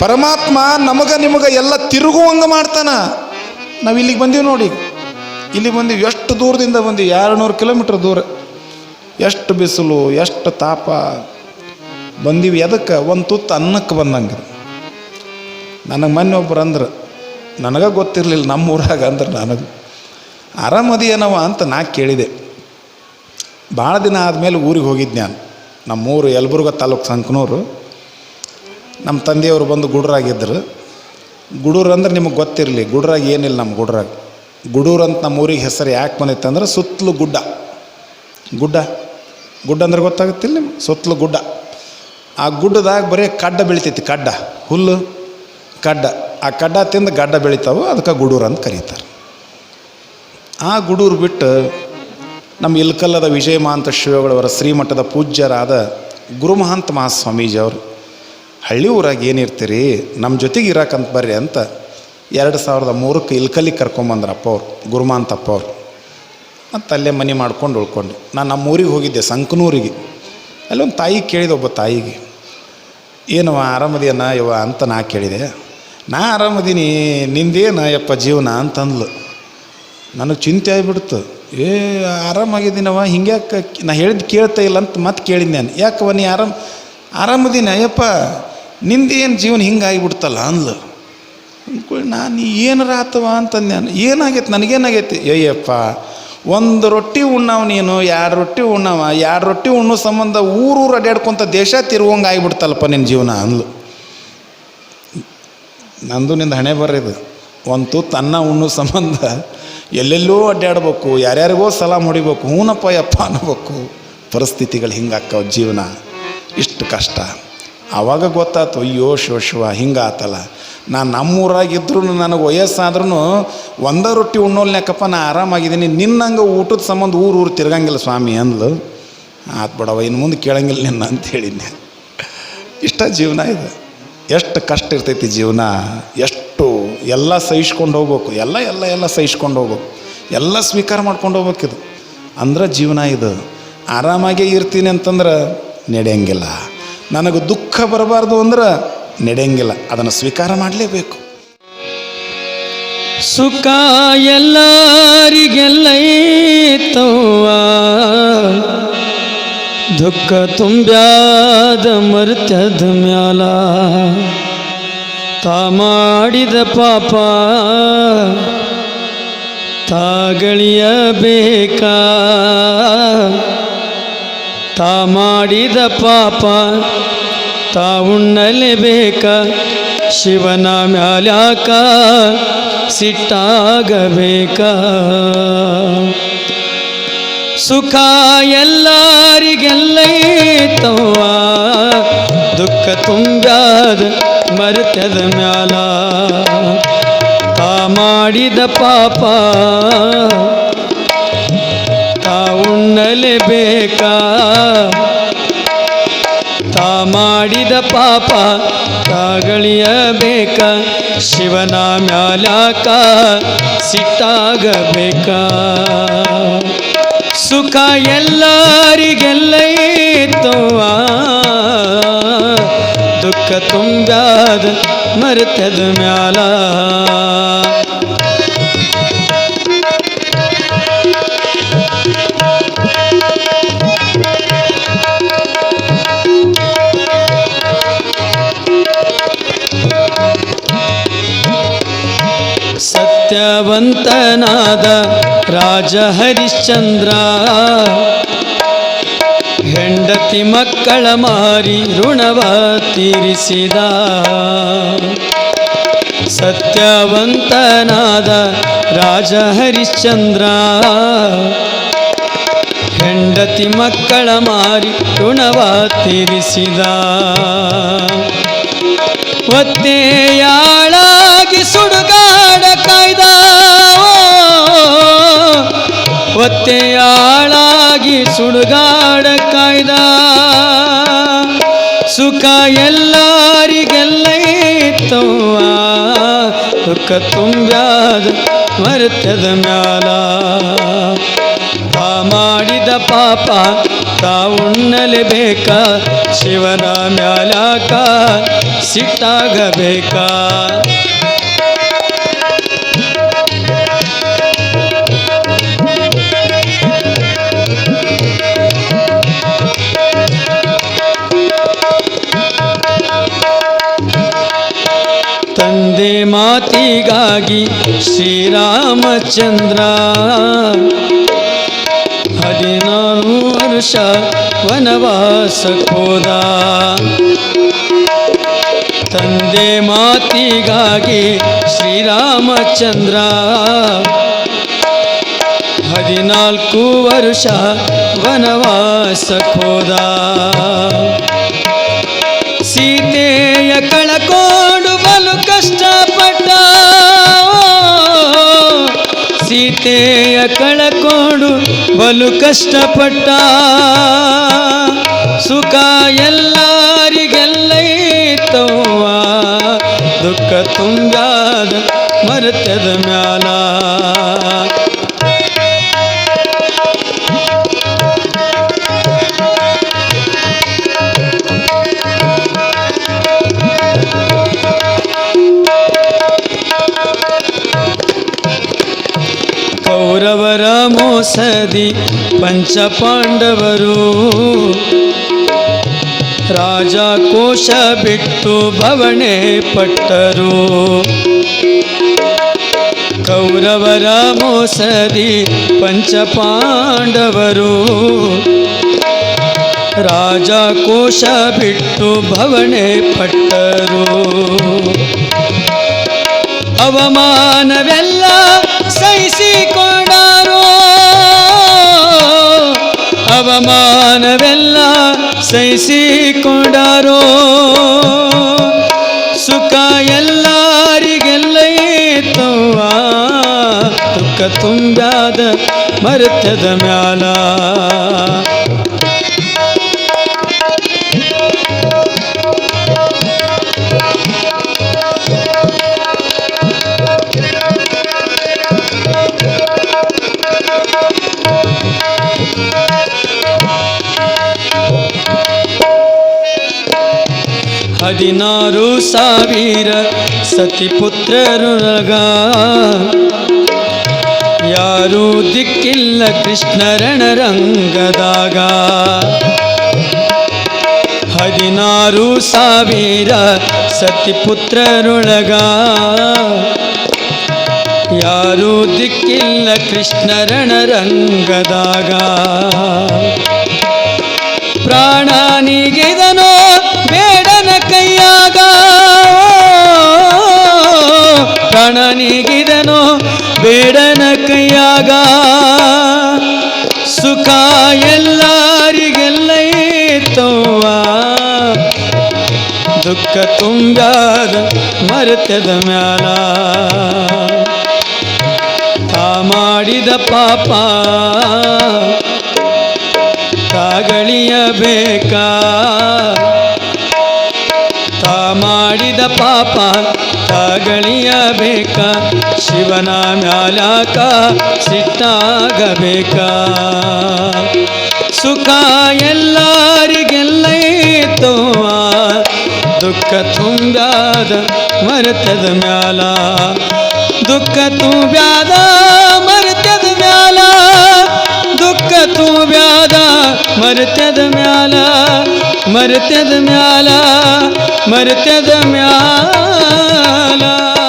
ಪರಮಾತ್ಮ ನಮಗ ನಿಮಗ ಎಲ್ಲ ತಿರುಗುವಂಗ ಮಾಡ್ತಾನ. ನಾವು ಇಲ್ಲಿಗೆ ಬಂದೀವಿ ನೋಡಿ. ಇಲ್ಲಿ ಬಂದೀವಿ ಎಷ್ಟು ದೂರದಿಂದ ಬಂದೀವಿ? ಎರಡು ಕಿಲೋಮೀಟ್ರ್ ದೂರ. ಎಷ್ಟು ಬಿಸಿಲು, ಎಷ್ಟು ತಾಪ. ಬಂದೀವಿ ಎದಕ್ಕೆ? ಒಂದು ತುತ್ತು ಅನ್ನಕ್ಕೆ ಬಂದಂಗೆ. ನನಗೆ ಮೊನ್ನೆ ಒಬ್ರು ಅಂದ್ರೆ, ನನಗೆ ಗೊತ್ತಿರಲಿಲ್ಲ ನಮ್ಮ ಊರಾಗ ಅಂದ್ರೆ ನನಗೆ. ಆರಾಮದಿಯೇನವ ಅಂತ ನಾ ಕೇಳಿದೆ. ಭಾಳ ದಿನ ಆದಮೇಲೆ ಊರಿಗೆ ಹೋಗಿದ್ದೆ ನಾನು ನಮ್ಮೂರು ಯಲಬುರ್ಗ ತಾಲೂಕು ಸಂಕನೂರು. ನಮ್ಮ ತಂದೆಯವರು ಬಂದು ಗುಡ್ರಾಗಿದ್ದರು. ಗುಡೂರು ಅಂದ್ರೆ ನಿಮಗೆ ಗೊತ್ತಿರಲಿ, ಗುಡ್ರಾಗ ಏನಿಲ್ಲ ನಮ್ಮ ಗುಡ್ರಾಗ. ಗುಡೂರು ಅಂತ ನಮ್ಮ ಊರಿಗೆ ಹೆಸರು ಯಾಕೆ ಬಂದೈತೆ ಅಂದ್ರೆ ಸುತ್ತಲೂ ಗುಡ್ಡ. ಗುಡ್ಡ. ಗುಡ್ಡ ಅಂದ್ರೆ ಗೊತ್ತಾಗುತ್ತಿಲ್ಲ ಸುತ್ತಲೂ ಗುಡ್ಡ. ಆ ಗುಡ್ಡದಾಗ ಬರೀ ಕಡ್ಡ ಬೆಳಿತೈತಿ, ಕಡ್ಡ. ಹುಲ್ಲು, ಕಡ್ಡ. ಆ ಕಡ್ಡ ತಿಂದು ಗಡ್ಡ ಬೆಳಿತಾವೆ, ಅದಕ್ಕೆ ಗುಡೂರು ಅಂತ ಕರೀತಾರೆ. ಆ ಗುಡೂರು ಬಿಟ್ಟು ನಮ್ಮ ಇಲ್ಕಲ್ಲದ ವಿಜಯ ಮಹಾಂತ ಶಿವಗಳವರ ಶ್ರೀಮಠದ ಪೂಜ್ಯರಾದ ಗುರುಮಹಾಂತ ಮಹಾಸ್ವಾಮೀಜಿಯವರು ಹಳ್ಳಿ ಊರಾಗ ಏನಿರ್ತೀರಿ ನಮ್ಮ ಜೊತೆಗೆ ಇರಾಕಂತ ಬರ್ರಿ ಅಂತ ಎರಡು ಸಾವಿರದ ಮೂರಕ್ಕೆ ಇಲ್ಕಲ್ಲಿ ಕರ್ಕೊಂಬಂದ್ರಪ್ಪ ಅವ್ರು, ಗುರುಮಾಂತಪ್ಪ ಅವ್ರು. ಮತ್ತು ಅಲ್ಲೇ ಮನೆ ಮಾಡ್ಕೊಂಡು ಉಳ್ಕೊಂಡೆ. ನಾನು ನಮ್ಮ ಊರಿಗೆ ಹೋಗಿದ್ದೆ, ಸಂಕನೂರಿಗೆ. ಅಲ್ಲಿ ಒಂದು ತಾಯಿ ಕೇಳಿದೆ ಒಬ್ಬ ತಾಯಿಗೆ ಏನವ ಆರಾಮದಿಯನ ಇವ ಅಂತ ನಾ ಕೇಳಿದೆ. ನಾ ಆರಾಮದೀನಿ, ನಿಂದೇನ ಯಪ್ಪ ಜೀವನ? ಅಂತಂದ್ಲು. ನನಗೆ ಚಿಂತೆ ಆಗಿಬಿಡ್ತು. ಏ ಆರಾಮಾಗಿದ್ದೀನವ ಹಿಂಗ್ಯಾಕೆ ನಾ ಹೇಳಿದ್ದು ಕೇಳ್ತಾ ಇಲ್ಲ ಅಂತ ಮತ್ತೆ ಕೇಳಿದ್ದೆ ನಾನು. ಯಾಕವ ನೀ ಆರಾಮ್, ಆರಾಮದೀನಿ ಅಯ್ಯಪ್ಪ ನಿಂದೇನು ಜೀವನ ಹಿಂಗೆ ಆಗಿಬಿಡ್ತಲ್ಲ ಅಂದ್ಲು. ಅಂದ್ಕೊಳ್ಳಿ ನಾನು ಏನಾರ ಆತವ ಅಂತಂದೆ ಏನಾಗೈತೆ, ನನಗೇನಾಗೈತಿ? ಅಯ್ಯಪ್ಪ, ಒಂದು ರೊಟ್ಟಿ ಉಣ್ಣವ ನೀನು ಎರಡು ರೊಟ್ಟಿ ಉಣ್ಣವ? ಎರಡು ರೊಟ್ಟಿ ಉಣ್ಣೋ ಸಂಬಂಧ ಊರೂರು ಅಡ್ಡಾಡ್ಕೊಂತ ದೇಶ ತಿರುವಂಗೆ ಆಗಿಬಿಡ್ತಲ್ಲಪ್ಪ ನಿನ್ನ ಜೀವನ ಅಂದ್ಲು. ನಂದು ನಿಂದು ಹಣೆ ಬರೋದು ಒಂದು ತನ್ನ ಉಣ್ಣೋ ಸಂಬಂಧ ಎಲ್ಲೆಲ್ಲೋ ಅಡ್ಡಾಡ್ಬೇಕು ಯಾರ್ಯಾರಿಗೋ ಸಲಾಮ್ ಹೊಡಿಬೇಕು ಹೂನಪ್ಪ ಯಪ್ಪ ಅನ್ನಬೇಕು. ಪರಿಸ್ಥಿತಿಗಳು ಹಿಂಗಾಕ್ಕವ ಜೀವನ. ಇಷ್ಟು ಕಷ್ಟ. ಆವಾಗ ಗೊತ್ತಾಯ್ತು ಅಯ್ಯೋ ಶಿವ ಶಿವ, ಹಿಂಗಾತಲ್ಲ. ನಾನು ನಮ್ಮೂರಾಗಿದ್ದರೂ ನನಗೆ ವಯಸ್ಸಾದ್ರೂ ಒಂದೇ ರೊಟ್ಟಿ ಉಣ್ಣೋಲ್ನ್ಯಾಕಪ್ಪ ನಾನು ಆರಾಮಾಗಿದ್ದೀನಿ. ನಿನ್ನಂಗೆ ಊಟದ ಸಂಬಂಧ ಊರು ಊರು ತಿರ್ಗಂಗಿಲ್ಲ ಸ್ವಾಮಿ ಅಂದ್ಲು. ಆತ್ ಬಿಡವ ಇನ್ನು ಮುಂದೆ ಕೇಳಂಗಿಲ್ಲ ನಿನ್ನ ಅಂತ ಹೇಳಿದ್ದೆ ಇಷ್ಟ ಜೀವನ ಇದು. ಎಷ್ಟು ಕಷ್ಟ ಇರ್ತೈತಿ ಜೀವನ. ಎಷ್ಟು ಎಲ್ಲ ಸಹಿಸ್ಕೊಂಡು ಹೋಗ್ಬೇಕು. ಎಲ್ಲ ಎಲ್ಲ ಎಲ್ಲ ಸಹಿಸ್ಕೊಂಡು ಹೋಗ್ಬೇಕು. ಎಲ್ಲ ಸ್ವೀಕಾರ ಮಾಡ್ಕೊಂಡು ಹೋಗ್ಬೇಕಿದು. ಅಂದ್ರೆ ಜೀವನ ಇದು. ಆರಾಮಾಗೇ ಇರ್ತೀನಿ ಅಂತಂದ್ರೆ ನಡೆಯಂಗಿಲ್ಲ. ನನಗೆ ದುಃಖ ಬರಬಾರ್ದು ಅಂದ್ರೆ ನಡೆಯಂಗಿಲ್ಲ. ಅದನ್ನು ಸ್ವೀಕಾರ ಮಾಡಲೇಬೇಕು. ಸುಖ ಎಲ್ಲರಿಗೆಲ್ಲ ಇತ್ತವ್ವ ದುಃಖ ತುಂಬ್ಯಾದ ಮರ್ತದ ಮ್ಯಾಲ. ತಾ ಮಾಡಿದ ಪಾಪ. ತಾಗಳಿಯಬೇಕಾ ತಾ ಮಾಡಿದ ಪಾಪ, ತಾ ಉಣ್ಣಲೇಬೇಕ ಶಿವನ ಮ್ಯಾಲ್ಯಾಕ ಸಿಟ್ಟಾಗಬೇಕ. ಸುಖ ಎಲ್ಲರಿಗೆಲ್ಲೈತವ್ವ ದುಃಖ ತುಂಬ್ಯಾದ ಮರ್ತದ ಮ್ಯಾಲ. ತಾ ಮಾಡಿದ ಪಾಪ, ತಾ ಉಣ್ಣಲೇಬೇಕಾ ಮಾಡಿದ ಪಾಪ ತಾಗಳಿಯಬೇಕ ಶಿವನ ಮ್ಯಾಲಾಕ ಸಿಟ್ಟಾಗಬೇಕ. ಸುಖ ಎಲ್ಲರಿಗೆಲ್ಲ ಆ ದುಃಖ ತುಂಬ್ಯಾದ ಮರೆತದ ಮ್ಯಾಲ. ಸತ್ಯವಂತನಾದ ರಾಜ ಹರಿಶ್ಚಂದ್ರ. ಹೆಂಡತಿ ಮಕ್ಕಳ ಮಾರಿ ಋಣವ ತೀರಿಸಿದ. ಸತ್ಯವಂತನಾದ ರಾಜ ಹರಿಶ್ಚಂದ್ರ. ಹೆಂಡತಿ ಮಕ್ಕಳ ಮಾರಿ ಋಣವ ತೀರಿಸಿದ. ಒತ್ತೆಯಾಳಾಗಿ ಒತ್ತೆಯಾಳಾಗಿ ಸುಡುಗಾಡ ಕಾಯ್ದ. ಸುಖ ಎಲ್ಲರಿಗೆಲ್ಲ ಇತ್ತವ್ವ ದುಃಖ ತುಂಬ್ಯಾದ ಮರ್ತದ ಮ್ಯಾಲ. ಆ ಮಾಡಿದ ಪಾಪ ತಾ ಉಣ್ಣಲೇಬೇಕ. ಶಿವನ ಮ್ಯಾಲಾಕ ಸಿಟ್ಟಾಗಬೇಕಾ. ಮಾತಿಗಾಗಿ ಶ್ರೀರಾಮಚಂದ್ರ. ಹದಿನಾರು ವರ್ಷ ವನವಾಸ ಹೋದ. ತಂದೆ ಮಾತಿಗಾಗಿ ಶ್ರೀರಾಮಚಂದ್ರ. ಹದಿನಾಲ್ಕು ವರ್ಷ ವನವಾಸ ಹೋದ. ಸೀತೆಯ ಕಳಕೊಂಡು ಸೀತೆಯ ಕಳಕೊಂಡು ಬಲು ಕಷ್ಟಪಟ್ಟ ಸುಖ ಎಲ್ಲರಿಗೆಲ್ಲೈತವ್ವ. ದುಃಖ ತುಂಗಾದ ಮರತದ ಮ್ಯಾಲ ಕೌರವರ ಮೋಸದಿ ಪಂಚ ಪಾಂಡವರು. ರಾಜ ಕೋಶ ಬಿಟ್ಟು ಭವಣೆ ಪಟ್ಟರು. ಕೌರವರ ಮೋಸದಿ ಪಂಚ ಪಾಂಡವರು. ರಾಜ ಕೋಶ ಬಿಟ್ಟು ಭವಣೆ ಪಟ್ಟರು. ಅವಮಾನವೆಲ್ಲ ಸಹಿಸಿಕೊಂಡರು ಅವಮಾನವೆಲ್ಲ ಸಹಿಸಿಕೊಂಡಾರೋ? ಸುಖ ಎಲ್ಲರಿಗೆಲ್ಲ ಏತವ್ವ ದುಃಖ ತುಂಬ್ಯಾದ ಮರ್ತದ ಮ್ಯಾಲ? ಹದಿನಾರು ಸಾವಿರ ಸತಿಪುತ್ರರುರಗ ಯಾರೂ ದಿಕ್ಕಿಲ್ಲ ಕೃಷ್ಣರಣ ರಂಗದಾಗ. ಹದಿನಾರು ಸಾವಿರ ಸತಿಪುತ್ರರೊಳಗ ಯಾರೂ ದಿಕ್ಕಿಲ್ಲ ಕೃಷ್ಣರಣ ಕೈಯಾಗ ಸುಖ ಎಲ್ಲರಿಗೆಲ್ಲೈತವ್ವ ದುಃಖ ತುಂಬ್ಯಾದ ಮರ್ತದ ಮ್ಯಾಲ. ತಾ ಮಾಡಿದ ಪಾಪ. ತಾಗಳಿಯಬೇಕಾ ತಾ ಮಾಡಿದ ಪಾಪ. ತಾಗಳಿಯಬೇಕ ಶಿವನ ಮ್ಯಾಲಾಕ ಸಿಟ್ಟಾಗಬೇಕ? ಸುಖ ಎಲ್ಲರಿಗೆಲ್ಲ ಏತವ್ವ ದುಃಖ ತುಂಬ್ಯಾದ ಮರ್ತದ ಮ್ಯಾಲ? ದುಃಖ ತುಂಬ್ಯಾದ ಮರ್ತದ ಮ್ಯಾಲ? ದುಃಖ ತುಂಬ್ಯಾದ ಮರ್ತದ ಮ್ಯಾಲ? ಮರ್ತದ ಮ್ಯಾಲ? ಮರ್ತದ ಮ್ಯಾಲ? لا